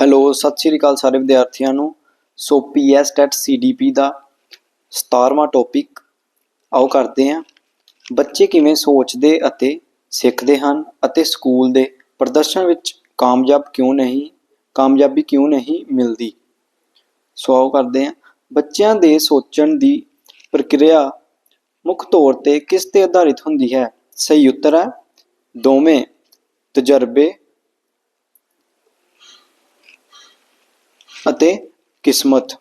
Hello, ਸਤਿ ਸ਼੍ਰੀ ਅਕਾਲ ਸਾਰੇ ਵਿਦਿਆਰਥੀਆਂ ਨੂੰ। ਸੋ ਪੀਐਸ ਟੈਟ ਸੀਡੀਪੀ ਦਾ 17ਵਾਂ ਟੌਪਿਕ ਆਓ ਕਰਦੇ ਹਾਂ। ਬੱਚੇ ਕਿਵੇਂ ਸੋਚਦੇ ਅਤੇ ਸਿੱਖਦੇ ਹਨ ਅਤੇ ਸਕੂਲ ਦੇ ਪ੍ਰਦਰਸ਼ਨ ਵਿੱਚ ਕਾਮਯਾਬ ਕਿਉਂ ਨਹੀਂ, ਕਾਮਯਾਬੀ ਕਿਉਂ ਨਹੀਂ ਮਿਲਦੀ? ਸੋ ਆਓ ਕਰਦੇ ਹਾਂ। ਬੱਚਿਆਂ ਦੇ ਸੋਚਣ ਦੀ ਪ੍ਰਕਿਰਿਆ ਮੁੱਖ ਤੌਰ ਤੇ ਕਿਸ ਤੇ ਆਧਾਰਿਤ ਹੁੰਦੀ ਹੈ? ਸਹੀ ਉੱਤਰ ਹੈ, ਦੋਵੇਂ ਤਜਰਬੇ ਅਤੇ ਕਿਸਮਤ।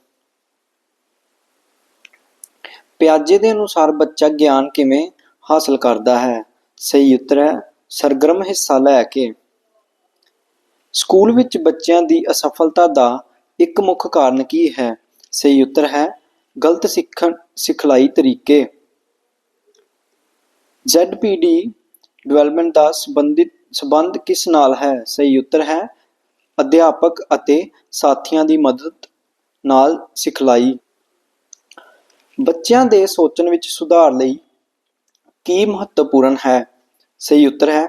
ਪਿਆਜੇ ਦੇ ਅਨੁਸਾਰ ਬੱਚਾ ਗਿਆਨ ਕਿਵੇਂ ਹਾਸਲ ਕਰਦਾ ਹੈ? ਸਹੀ ਉੱਤਰ ਹੈ, ਸਰਗਰਮ ਹਿੱਸਾ ਲੈ ਕੇ। ਸਕੂਲ ਵਿੱਚ ਬੱਚਿਆਂ ਦੀ ਅਸਫਲਤਾ ਦਾ ਇੱਕ ਮੁੱਖ ਕਾਰਨ ਕੀ ਹੈ? ਸਹੀ ਉੱਤਰ ਹੈ, ਗਲਤ ਸਿੱਖਣ, ਸਿਖਲਾਈ ਤਰੀਕੇ। ZPD ਡਿਵੈਲਪਮੈਂਟ ਦਾ ਸੰਬੰਧਿਤ, ਸੰਬੰਧ ਕਿਸ ਨਾਲ ਹੈ? ਸਹੀ ਉੱਤਰ ਹੈ ਅਧਿਆਪਕ ਅਤੇ ਸਾਥੀਆਂ ਦੀ ਮਦਦ ਨਾਲ ਸਿਖਲਾਈ। ਬੱਚਿਆਂ ਦੇ ਸੋਚਣ ਵਿੱਚ ਸੁਧਾਰ ਲਈ ਕੀ ਮਹੱਤਵਪੂਰਨ ਹੈ? ਸਹੀ ਉੱਤਰ ਹੈ,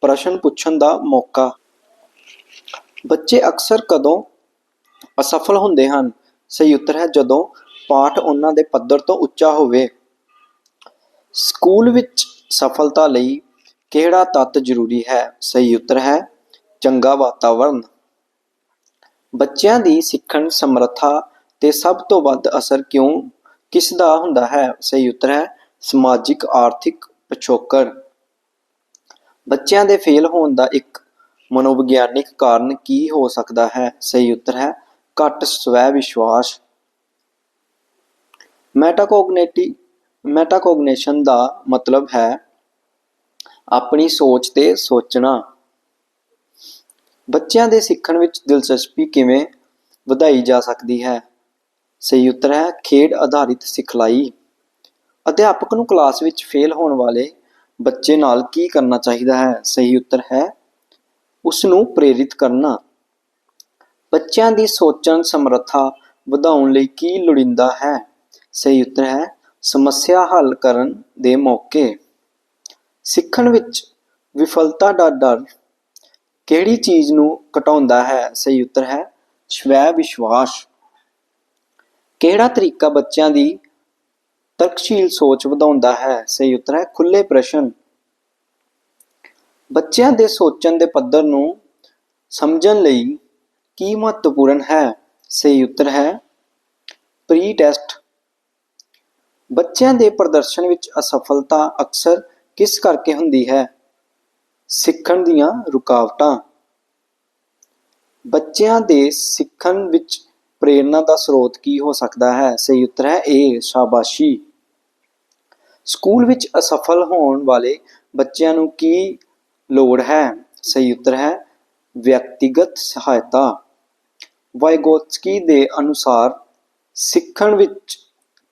ਪ੍ਰਸ਼ਨ ਪੁੱਛਣ ਦਾ ਮੌਕਾ। ਬੱਚੇ ਅਕਸਰ ਕਦੋਂ ਅਸਫਲ ਹੁੰਦੇ ਹਨ? ਸਹੀ ਉੱਤਰ ਹੈ, ਜਦੋਂ ਪਾਠ ਉਹਨਾਂ ਦੇ ਪੱਧਰ ਤੋਂ ਉੱਚਾ ਹੋਵੇ। ਸਕੂਲ ਵਿੱਚ ਸਫਲਤਾ ਲਈ ਕਿਹੜਾ ਤੱਤ ਜ਼ਰੂਰੀ ਹੈ? ਸਹੀ ਉੱਤਰ ਹੈ, ਚੰਗਾ ਵਾਤਾਵਰਣ ਬੱਚਿਆਂ ਦੀ ਸਿੱਖਣ ਸਮਰੱਥਾ ਤੇ ਸਭ ਤੋਂ ਵੱਧ ਅਸਰ ਕਿਉਂ, ਕਿਸ ਦਾ ਹੁੰਦਾ ਹੈ? ਸਹੀ ਉੱਤਰ ਹੈ, ਸਮਾਜਿਕ ਆਰਥਿਕ ਪਿਛੋਕੜ। ਬੱਚਿਆਂ ਦੇ ਫੇਲ ਹੋਣ ਦਾ ਇੱਕ ਮਨੋਵਿਗਿਆਨਿਕ ਕਾਰਨ ਕੀ ਹੋ ਸਕਦਾ ਹੈ? ਸਹੀ ਉੱਤਰ ਹੈ, ਘੱਟ ਸਵੈ ਵਿਸ਼ਵਾਸ ਮੈਟਾਕੋਗਨੇਟੀ, ਮੈਟਾਕੋਗਨੇਸ਼ਨ ਦਾ ਮਤਲਬ ਹੈ ਆਪਣੀ ਸੋਚ ਤੇ ਸੋਚਣਾ। ਬੱਚਿਆਂ ਦੇ ਸਿੱਖਣ ਵਿੱਚ ਦਿਲਚਸਪੀ ਕਿਵੇਂ ਵਧਾਈ ਜਾ ਸਕਦੀ ਹੈ? ਸਹੀ ਉੱਤਰ ਹੈ, ਖੇਡ ਆਧਾਰਿਤ ਸਿਖਲਾਈ। ਅਧਿਆਪਕ ਨੂੰ ਕਲਾਸ ਵਿੱਚ ਫੇਲ ਹੋਣ ਵਾਲੇ ਬੱਚੇ ਨਾਲ ਕੀ ਕਰਨਾ ਚਾਹੀਦਾ ਹੈ? ਸਹੀ ਉੱਤਰ ਹੈ ਉਸ ਨੂੰ ਪ੍ਰੇਰਿਤ ਕਰਨਾ। ਬੱਚਿਆਂ ਦੀ ਸੋਚਣ ਸਮਰੱਥਾ ਵਧਾਉਣ ਲਈ ਕੀ ਲੋੜੀਂਦਾ ਹੈ? ਸਹੀ ਉੱਤਰ ਹੈ, ਸਮੱਸਿਆ ਹੱਲ ਕਰਨ ਦੇ ਮੌਕੇ। ਸਿੱਖਣ ਵਿੱਚ ਵਿਫਲਤਾ ਦਾ ਡਰ ਕਿਹੜੀ ਚੀਜ਼ ਨੂੰ ਘਟਾਉਂਦਾ ਹੈ? ਸਹੀ ਉੱਤਰ ਹੈ ਸਵੈ ਵਿਸ਼ਵਾਸ ਕਿਹੜਾ ਤਰੀਕਾ ਬੱਚਿਆਂ ਦੀ ਤਰਕਸ਼ੀਲ ਸੋਚ ਵਧਾਉਂਦਾ ਹੈ? ਸਹੀ ਉੱਤਰ ਹੈ ਖੁੱਲੇ ਪ੍ਰਸ਼ਨ। ਬੱਚਿਆਂ ਦੇ ਸੋਚਣ ਦੇ ਪੱਧਰ ਨੂੰ ਸਮਝਣ ਲਈ ਕੀ ਮਹੱਤਵਪੂਰਨ ਹੈ? ਸਹੀ ਉੱਤਰ ਹੈ ਪ੍ਰੀ ਟੈਸਟ ਬੱਚਿਆਂ ਦੇ ਪ੍ਰਦਰਸ਼ਨ ਵਿੱਚ ਅਸਫਲਤਾ ਅਕਸਰ ਕਿਸ ਕਰਕੇ ਹੁੰਦੀ ਹੈ? ਸਿੱਖਣ ਦੀਆਂ ਰੁਕਾਵਟਾਂ। ਬੱਚਿਆਂ ਦੇ ਸਿੱਖਣ ਵਿੱਚ ਪ੍ਰੇਰਣਾ ਦਾ ਸਰੋਤ ਕੀ ਹੋ ਸਕਦਾ ਹੈ? ਸਹੀ ਉੱਤਰ ਹੈ ਏ ਸ਼ਾਬਾਸ਼ੀ। ਸਕੂਲ ਵਿੱਚ ਅਸਫਲ ਹੋਣ ਵਾਲੇ ਬੱਚਿਆਂ ਨੂੰ ਕੀ ਲੋੜ ਹੈ? ਸਹੀ ਉੱਤਰ ਹੈ ਵਿਅਕਤੀਗਤ ਸਹਾਇਤਾ। ਵਾਈਗੋਤਸਕੀ ਦੇ ਅਨੁਸਾਰ ਸਿੱਖਣ ਵਿੱਚ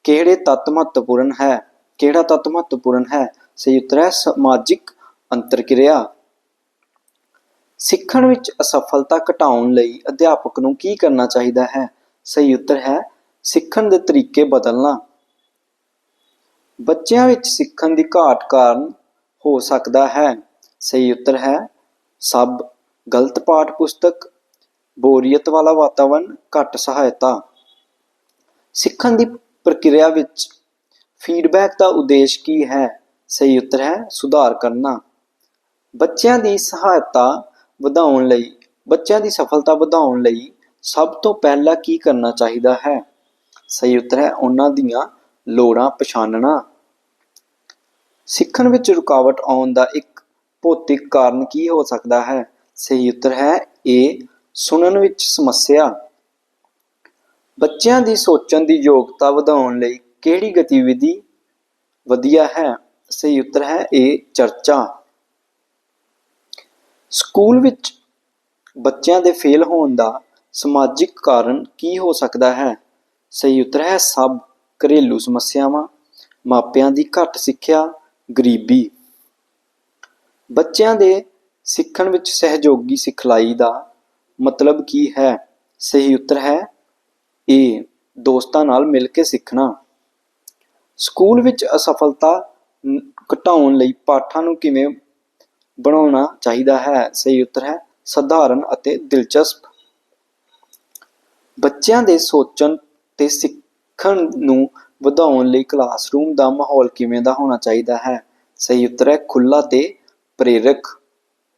ਕਿਹੜੇ ਤੱਤ ਮਹੱਤਵਪੂਰਨ ਹੈ? ਕਿਹੜਾ ਤੱਤ ਮਹੱਤਵਪੂਰਨ ਹੈ? ਸਹੀ ਉੱਤਰ ਹੈ ਸਮਾਜਿਕ ਅੰਤਰਕਿਰਿਆ। ਸਿੱਖਣ ਵਿੱਚ ਅਸਫਲਤਾ ਘਟਾਉਣ ਲਈ ਅਧਿਆਪਕ ਨੂੰ ਕੀ ਕਰਨਾ ਚਾਹੀਦਾ ਹੈ? ਸਹੀ ਉੱਤਰ ਹੈ, ਸਿੱਖਣ ਦੇ ਤਰੀਕੇ ਬਦਲਣਾ। ਬੱਚਿਆਂ ਵਿੱਚ ਸਿੱਖਣ ਦੀ ਘਾਟ ਕਾਰਨ ਹੋ ਸਕਦਾ ਹੈ। ਸਹੀ ਉੱਤਰ ਹੈ, ਸਭ ਗਲਤ ਪਾਠ ਪੁਸਤਕ ਬੋਰੀਅਤ ਵਾਲਾ ਵਾਤਾਵਰਣ ਘੱਟ ਸਹਾਇਤਾ। ਸਿੱਖਣ ਦੀ ਪ੍ਰਕਿਰਿਆ ਵਿੱਚ ਫੀਡਬੈਕ ਦਾ ਉਦੇਸ਼ ਕੀ ਹੈ? ਸਹੀ ਉੱਤਰ ਹੈ, ਸੁਧਾਰ ਕਰਨਾ। ਬੱਚਿਆਂ ਦੀ ਸਹਾਇਤਾ ਵਧਾਉਣ ਲਈ, ਬੱਚਿਆਂ ਦੀ ਸਫਲਤਾ ਵਧਾਉਣ ਲਈ ਸਭ ਤੋਂ ਪਹਿਲਾਂ ਕੀ ਕਰਨਾ ਚਾਹੀਦਾ ਹੈ? ਸਹੀ ਉੱਤਰ ਹੈ ਉਹਨਾਂ ਦੀਆਂ ਲੋੜਾਂ ਪਛਾਣਨਾ। ਸਿੱਖਣ ਵਿੱਚ ਰੁਕਾਵਟ ਆਉਣ ਦਾ ਇੱਕ ਭੌਤਿਕ ਕਾਰਨ ਕੀ ਹੋ ਸਕਦਾ ਹੈ? ਸਹੀ ਉੱਤਰ ਹੈ ਏ ਸੁਣਨ ਵਿੱਚ ਸਮੱਸਿਆ। ਬੱਚਿਆਂ ਦੀ ਸੋਚਣ ਦੀ ਯੋਗਤਾ ਵਧਾਉਣ ਲਈ ਕਿਹੜੀ ਗਤੀਵਿਧੀ ਵਧੀਆ ਹੈ? ਸਹੀ ਉੱਤਰ ਹੈ ਏ ਚਰਚਾ। ਸਕੂਲ ਵਿੱਚ ਬੱਚਿਆਂ ਦੇ ਫੇਲ ਹੋਣ ਦਾ ਸਮਾਜਿਕ ਕਾਰਨ ਕੀ ਹੋ ਸਕਦਾ ਹੈ? ਸਹੀ ਉੱਤਰ ਹੈ ਸਭ। ਘਰੇਲੂ ਸਮੱਸਿਆਵਾਂ, ਮਾਪਿਆਂ ਦੀ ਘੱਟ ਸਿੱਖਿਆ, ਗਰੀਬੀ। ਬੱਚਿਆਂ ਦੇ ਸਿੱਖਣ ਵਿੱਚ ਸਹਿਯੋਗੀ ਸਿਖਲਾਈ ਦਾ ਮਤਲਬ ਕੀ ਹੈ? ਸਹੀ ਉੱਤਰ ਹੈ ਏ ਦੋਸਤਾਂ ਨਾਲ ਮਿਲ ਕੇ ਸਿੱਖਣਾ। ਸਕੂਲ ਵਿੱਚ ਅਸਫਲਤਾ ਘਟਾਉਣ ਲਈ ਪਾਠਾਂ ਨੂੰ ਕਿਵੇਂ ਬਣਾਉਣਾ ਚਾਹੀਦਾ ਹੈ। ਸਹੀ ਉੱਤਰ ਹੈ, ਸਧਾਰਨ ਅਤੇ ਦਿਲਚਸਪ। ਬੱਚਿਆਂ ਦੇ ਸੋਚਣ ਤੇ ਸਿੱਖਣ ਨੂੰ ਵਧਾਉਣ ਲਈ ਕਲਾਸਰੂਮ ਦਾ ਮਾਹੌਲ ਕਿਵੇਂ ਦਾ ਹੋਣਾ ਚਾਹੀਦਾ ਹੈ? ਸਹੀ ਉੱਤਰ ਹੈ ਖੁੱਲਾ ਤੇ ਪ੍ਰੇਰਕ।